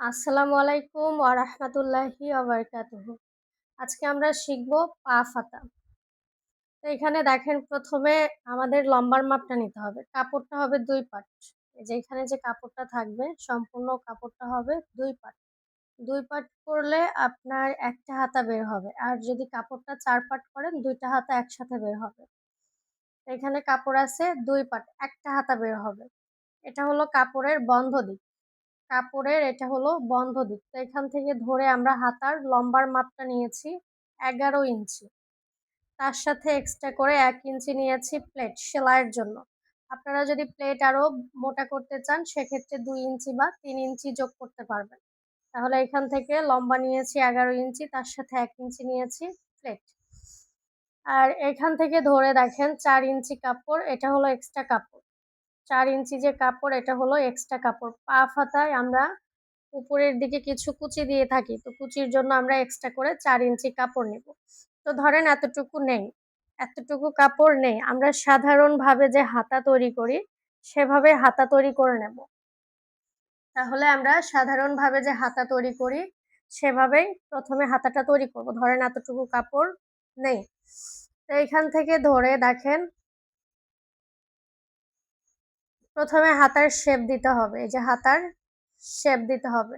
আসসালামু আলাইকুম ওয়া রাহমাতুল্লাহি ওয়া বারাকাতুহু। আজকে আমরা শিখব পা ফাতা। তো এখানে দেখেন প্রথমে আমাদের লম্বার মাপটা নিতে হবে। কাপড়টা হবে দুই পাট। এই যে এখানে যে কাপড়টা থাকবে সম্পূর্ণ কাপড়টা হবে দুই পাট। দুই পাট করলে আপনার একটা হাতা বের হবে। আর যদি কাপড়টা চার পাট করেন দুইটা হাতা একসাথে বের হবে। এখানে কাপড় আছে দুই পাট, একটা হাতা বের হবে। এটা হলো কাপড়ের বন্ধ দিক। কাপড়ের এটা হলো বন্ধ দিক। তো এখান থেকে ধরে আমরা হাতার লম্বার মাপটা নিয়েছি ১১ ইঞ্চি। তার সাথে এক্সট্রা করে এক ইঞ্চি নিয়েছি প্লেট সেলাইয়ের জন্য। আপনারা যদি প্লেট আরও মোটা করতে চান, সেক্ষেত্রে দুই ইঞ্চি বা তিন ইঞ্চি যোগ করতে পারবেন। তাহলে এখান থেকে লম্বা নিয়েছি ১১ ইঞ্চি, তার সাথে এক ইঞ্চি নিয়েছি প্লেট। আর এখান থেকে ধরে দেখেন চার ইঞ্চি কাপড়, এটা হলো এক্সট্রা কাপড়। ৪ ইঞ্চি যে কাপড়, এটা হলো এক্সট্রা কাপড়। পা ফাতায় আমরা উপরের দিকে কিছু কুচি দিয়ে থাকি। তো কুচির জন্য আমরা এক্সট্রা করে চার ইঞ্চি কাপড় নেব। তো ধরেন এতটুকু নেই। এতটুকু কাপড় নেই। আমরা সাধারণভাবে যে হাতা তৈরি করি, সেভাবে হাতা তৈরি করে নেব। তাহলে আমরা সাধারণভাবে যে হাতা তৈরি করি, সেভাবেই প্রথমে হাতাটা তৈরি করব। ধরেন এতটুকু কাপড় নেই। তো এখান থেকে ধরে দেখেন প্রথমে হাতার শেপ দিতে হবে। এই যে হাতার শেপ দিতে হবে।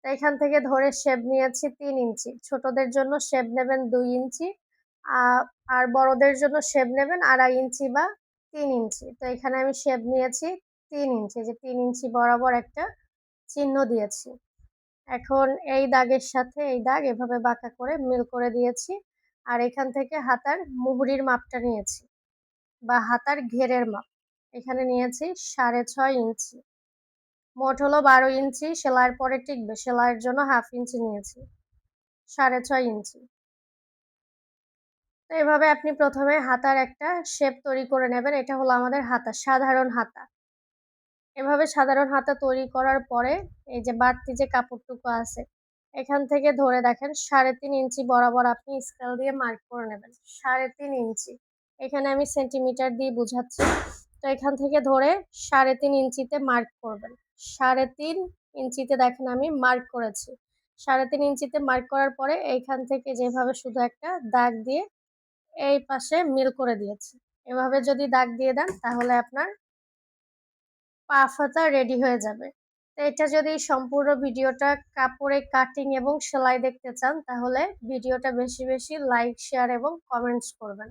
তো এখান থেকে ধরে শেপ নিয়েছি তিন ইঞ্চি। ছোটদের জন্য শেপ নেবেন দুই ইঞ্চি আর বড়দের জন্য শেপ নেবেন আড়াই ইঞ্চি বা তিন ইঞ্চি। তো এখানে আমি শেপ নিয়েছি তিন ইঞ্চি। যে তিন ইঞ্চি বরাবর একটা চিহ্ন দিয়েছি। এখন এই দাগের সাথে এই দাগ এভাবে বাঁকা করে মিল করে দিয়েছি। আর এখান থেকে হাতার মুহুরির মাপটা নিয়েছি বা হাতার ঘেরের মাপ। এখানে নিয়েছি সাড়ে ছয় ইঞ্চি। মোট হলো বারো ইঞ্চি, সেলাইয়ের পরে টিকবে, সেলাইয়ের জন্য হাফ ইঞ্চি নিয়েছি, সাড়ে ছয় ইঞ্চি। তো এভাবে আপনি প্রথমে হাতার একটা শেপ তৈরি করে নেবেন, এটা হলো আমাদের হাতা, সাধারণ হাতা। এভাবে সাধারণ হাতা তৈরি করার পরে এই যে বাড়তি যে কাপড়টুকু আছে, এখান থেকে ধরে দেখেন সাড়ে তিন ইঞ্চি বরাবর আপনি স্কেল দিয়ে মার্ক করে নেবেন, সাড়ে তিন ইঞ্চি। এখানে আমি সেন্টিমিটার দিয়ে বুঝাচ্ছি। তো এখান থেকে ধরে সাড়ে তিন ইঞ্চিতে মার্ক করবেন। সাড়ে তিন ইঞ্চিতে দেখেন আমি মার্ক করেছি। সাড়ে তিন ইঞ্চিতে মার্ক করার পরে এইখান থেকে যেভাবে শুধু একটা দাগ দিয়ে এই পাশে মিল করে দিয়েছি। এভাবে যদি দাগ দিয়ে দেন তাহলে আপনার পা ফাতা রেডি হয়ে যাবে। তো এটা যদি সম্পূর্ণ ভিডিওটা কাপড়ে কাটিং এবং সেলাই দেখতে চান তাহলে ভিডিওটা বেশি বেশি লাইক শেয়ার এবং কমেন্টস করবেন।